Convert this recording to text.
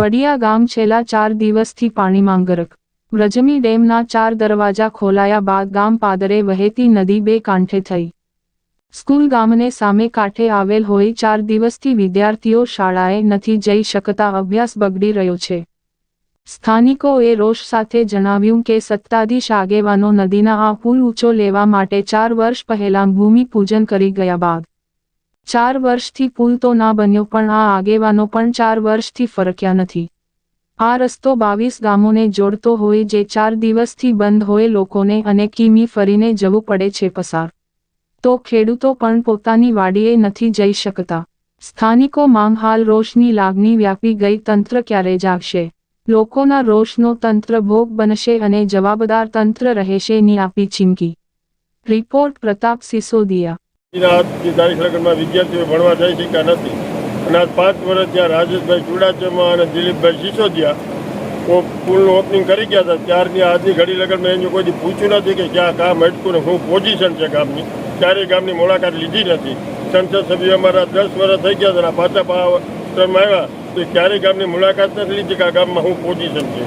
વડિયા ગામ છેલ્લા ચાર દિવસથી પાણી માંગરક. વ્રજમી ડેમના ચાર દરવાજા ખોલાયા બાદ ગામ પાદરે વહેતી નદી બે કાંઠે થઈ. સ્કૂલ ગામને સામે કાંઠે આવેલ હોય ચાર દિવસથી વિદ્યાર્થીઓ શાળાએ નથી જઈ શકતા અભ્યાસ બગડી રહ્યો છે. સ્થાનિકોએ રોષ સાથે જણાવ્યું કે સત્તાધીશ આગેવાનો નદીના આ પુલ ઊંચો લેવા માટે ચાર વર્ષ પહેલા ભૂમિપૂજન કરી ગયા બાદ ચાર વર્ષથી પુલ તો ના બન્યો પણ આ આગેવાનો પણ ચાર વર્ષથી ફરક્યા નથી. આ રસ્તો બાવીસ ગામોને જોડતો હોય જે ચાર દિવસથી બંધ હોય લોકોને અને કિમી ફરીને જવું પડે છે પસાર. તો ખેડૂતો પણ પોતાની વાડીએ નથી જઈ શકતા. સ્થાનિકો માંગ હાલ રોષની લાગણી વ્યાપી ગઈ તંત્ર ક્યારે જાગશે? લોકોના રોષનો તંત્ર ભોગ બનશે અને જવાબદાર તંત્ર રહેશે ની આપી ચીમકી. રિપોર્ટ પ્રતાપ સિસોદિયા આજની તારીખ લગ્નમાં વિદ્યાર્થીઓ ભણવા જઈ શક્યા નથી. અને આજ પાંચ વર્ષ ત્યાં રાજેશભાઈ ચુડાચમા અને દિલીપભાઈ સિસોદિયા પુલનું ઓપનિંગ કરી ગયા હતા, ત્યારની આજની ઘડી લગ્નમાં એનું કોઈ દી પૂછ્યું નથી કે ક્યાં કામ અટકું ને શું પોઝિશન છે ગામની. ક્યારેય ગામની મુલાકાત લીધી નથી. સંસદ સભ્યો અમારા દસ વર્ષ થઈ ગયા હતા પાછા પા ટર્મ આવ્યા. તો ક્યારેય ગામની મુલાકાત નથી લીધી કે આ ગામમાં શું પોઝિશન છે.